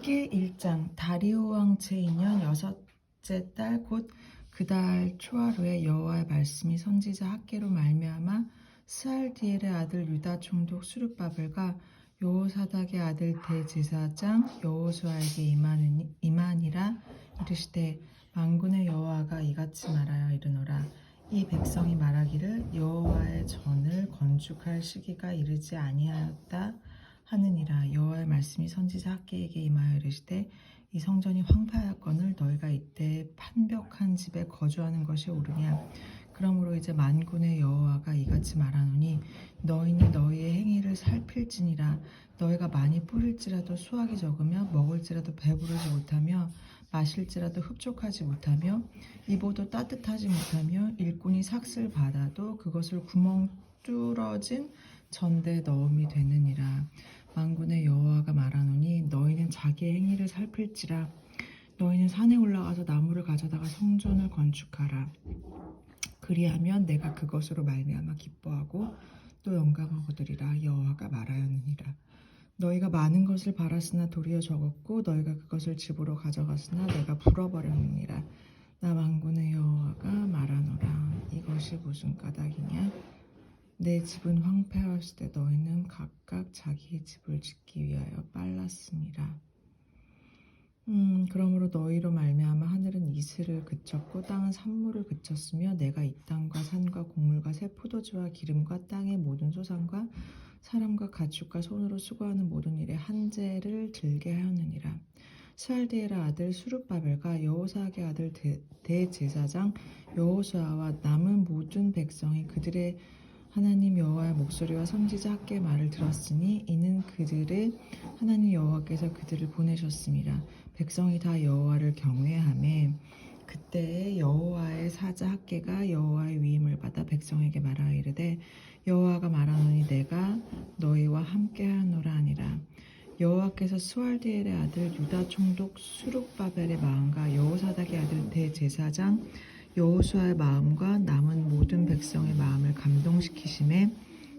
학계 1장 다리오 왕 제2년 여섯째 달 곧 그달 초하루에 여호와의 말씀이 선지자 학계로 말미암아 스알디엘의 아들 유다 총독 수르바벨과 여호사닥의 아들 대제사장 여호수아에게 임하니라 이르시되 만군의 여호와가 이같이 말하여 이르노라. 이 백성이 말하기를 여호와의 전을 건축할 시기가 이르지 아니하였다 하느니라. 여호와의 말씀이 선지자 학계에게 임하여 이르시되 이 성전이 황폐하였거늘 너희가 이때 판벽한 집에 거주하는 것이 옳으냐? 그러므로 이제 만군의 여호와가 이같이 말하노니 너희는 너희의 행위를 살필지니라. 너희가 많이 뿌릴지라도 수확이 적으며 먹을지라도 배부르지 못하며 마실지라도 흡족하지 못하며 입어도 따뜻하지 못하며 일꾼이 삭슬 받아도 그것을 구멍 뚫어진 전대 넣음이 되느니라 만군의 여호와가 말하노니 너희는 자기의 행위를 살필지라. 너희는 산에 올라가서 나무를 가져다가 성전을 건축하라. 그리하면 내가 그것으로 말미암아 기뻐하고 또 영광을 얻으리라 여호와가 말하였느니라. 너희가 많은 것을 바랐으나 도리어 적었고 너희가 그것을 집으로 가져갔으나 내가 불어버렸느니라. 나 만군의 여호와가 말하노라. 이것이 무슨 까닭이냐 내 집은 때 너희는 각각 자기의 집을 짓기 위하여 빨랐습니다. 음, 그러므로 너희로 말미암아 하늘은 이슬을 그쳤고 땅은 산물을 그쳤으며 내가 이 땅과 산과 곡물과 새 포도주와 기름과 땅의 모든 소산과 사람과 가축과 손으로 수고하는 모든 일에 한재를 들게 하였느니라. 스알디엘의 아들 수룹바벨과 여호사의 아들 대, 대제사장 여호수아와 남은 모든 백성이 그들의 하나님 여호와의 목소리와 선지자 학계의 말을 들었으니 이는 그들의 하나님 여호와께서 그들을 보내셨습니다. 백성이 다 여호와를 경외하매 그때 여호와의 사자 학계가 여호와의 위임을 받아 백성에게 말하여 이르되 여호와가 말하노니 내가 너희와 함께하노라 하니라 여호와께서 스왈디엘의 아들 유다 총독 수룩바벨의 마음과 여호사닥의 아들 대제사장 여호수아의 마음과 모든 백성의 마음을 감동시키심에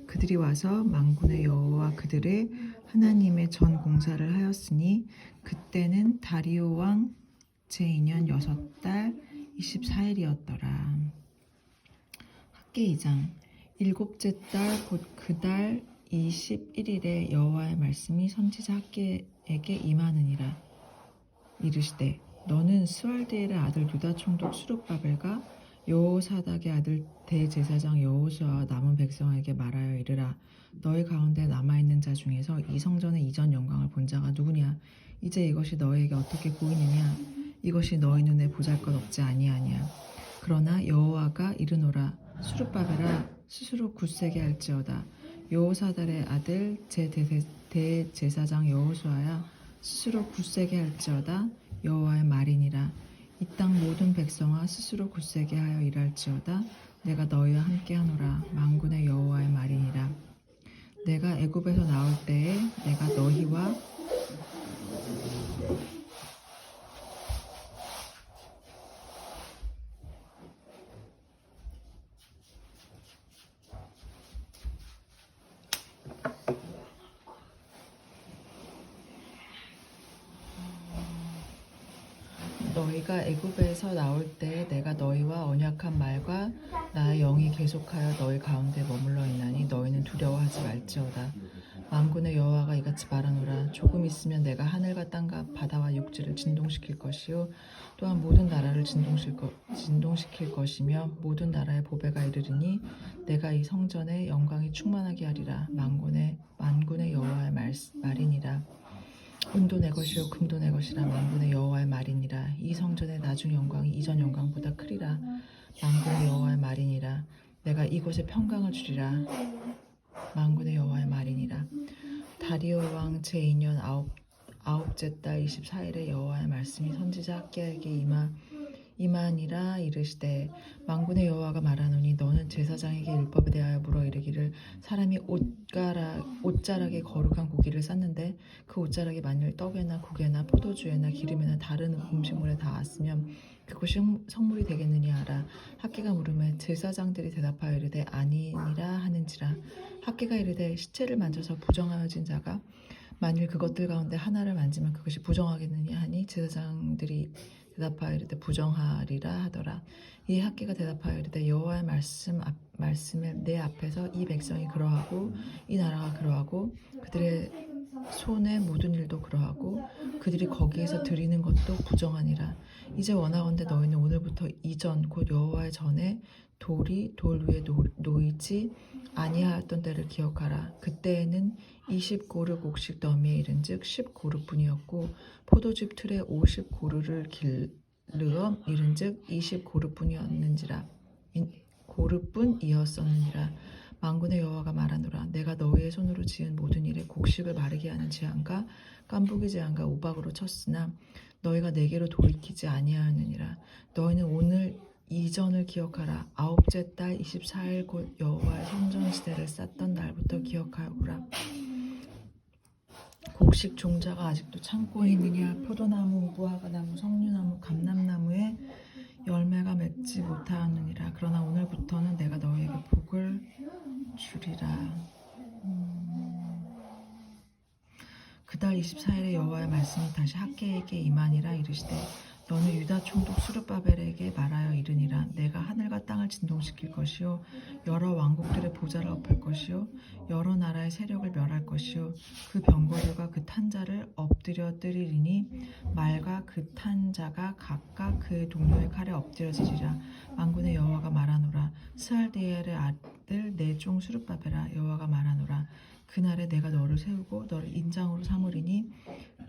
그들이 와서 만군의 여호와 그들의 하나님의 전 공사를 하였으니 그때는 다리오 왕 제2년 여섯 달 24일이었더라. 학계 2장 일곱째 달 곧 그 달 21일에 여호와의 말씀이 선지자 학계에게 임하느니라. 이르시되 너는 스왈디엘의 아들 유다 총독 수룩바벨과 여호사닥의 아들 대제사장 여호수아와 남은 백성에게 말하여 이르라. 너희 가운데 남아 있는 자 중에서 이 성전의 이전 영광을 본 자가 누구냐? 이제 이것이 너희에게 어떻게 보이느냐? 이것이 너희 눈에 보잘것 없지 아니하냐? 그러나 여호와가 이르노라. 수룩바벨아 스스로 굳세게 할지어다. 여호사달의 아들 제 대제사장 여호수아야 스스로 굳세게 할지어다. 여호와의 말이니라 이 땅 모든 백성아 스스로 굳세게 하여 일할지어다. 내가 너희와 함께하노라. 만군의 여호와의 말이니라. 내가 애굽에서 나올 때에 내가 너희와 너희가 애굽에서 나올 때 내가 너희와 언약한 말과 나의 영이 계속하여 너희 가운데 머물러 있나니 너희는 두려워하지 말지어다. 만군의 여호와가 이같이 말하노라. 조금 있으면 내가 하늘과 땅과 바다와 육지를 진동시킬 것이요 또한 모든 나라를 진동시킬, 것이며 모든 나라의 보배가 이르리니 내가 이 성전에 영광이 충만하게 하리라. 만군의 만군의 여호와의 말, 말이니라. 은도 내 것이요 금도 내 것이라 만군의 여호와의 말이니라 나중 영광이 이전 영광보다 크리라. 만군의 여호와의 말이니라. 내가 이곳에 평강을 주리라. 만군의 여호와의 말이니라. 다리오 왕 제2년 아홉, 아홉째 달 24일에 여호와의 말씀이 선지자 학계에게 임하 이만이라 이르시되 만군의 여호와가 말하노니 너는 제사장에게 율법에 대하여 물어 이르기를 사람이 옷가락 옷자락에 거룩한 고기를 쌌는데 그 옷자락이 만일 떡에나 국에나 포도주에나 기름에나 다른 음식물에 닿았으면 그것이 성- 성물이 되겠느냐 하라. 학계가 물음에 제사장들이 대답하여 이르되 아니니라 하는지라. 학계가 이르되 시체를 만져서 부정하여진 자가 만일 그것들 가운데 하나를 만지면 그것이 부정하겠느냐 하니 제사장들이 대답하여 이르되 부정하리라 하더라. 이 학계가 대답하여 이르되 여호와의 말씀 앞, 말씀을 내 앞에서 이 백성이 그러하고 이 나라가 그러하고 그들의 손의 모든 일도 그러하고 그들이 거기에서 드리는 것도 부정하니라. 이제 원하건대 너희는 오늘부터 이전 곧 여호와의 전에 돌이 돌 위에 놓, 놓이지 아니하였던 때를 기억하라. 그때에는 20고르 곡식 더미에 이른즉 10고르뿐이었고 포도즙 틀에 50고르를 길르어 이른즉 20고르뿐이었는지라 고르뿐이었었느니라. 망군의 여호와가 말하노라 내가 너희의 손으로 지은 모든 일에 곡식을 마르게 하는 재앙과 깐부기 재앙과 우박으로 쳤으나 너희가 내게로 돌이키지 아니하였느니라. 너희는 오늘 이전을 기억하라. 아홉째 달 24일 곧 여호와의 성전 시대를 쌓던 날부터 기억하오라. 곡식 종자가 아직도 창고에 있느냐? 포도나무 무화과나무 석류나무 감람나무에 열매가 맺지 못하였느니라. 그러나 오늘부터는 내가 너희에게 복을 주리라 음. 그달 24일에 여호와의 말씀이 다시 학계에게 임하니라 이르시되 너는 유다 총독 수르바벨에게 말하여 이르니라. 내가 하늘과 땅을 진동시킬 것이요 여러 왕국들의 보좌를 엎을 것이요 여러 나라의 세력을 멸할 것이요 그 병거류가 그 탄자를 엎드려 뜨리리니 말과 그 탄자가 각각 그의 동료의 칼에 엎드려지리라. 만군의 여호와가 말하노라. 스알디엘의 아들 내종 수르바벨아 여호와가 말하노라. 그날에 내가 너를 세우고 너를 인장으로 삼으리니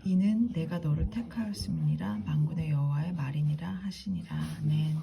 이는 내가 너를 택하였음이니라. 만군의 여호와의 말이니라 하시니라. 아멘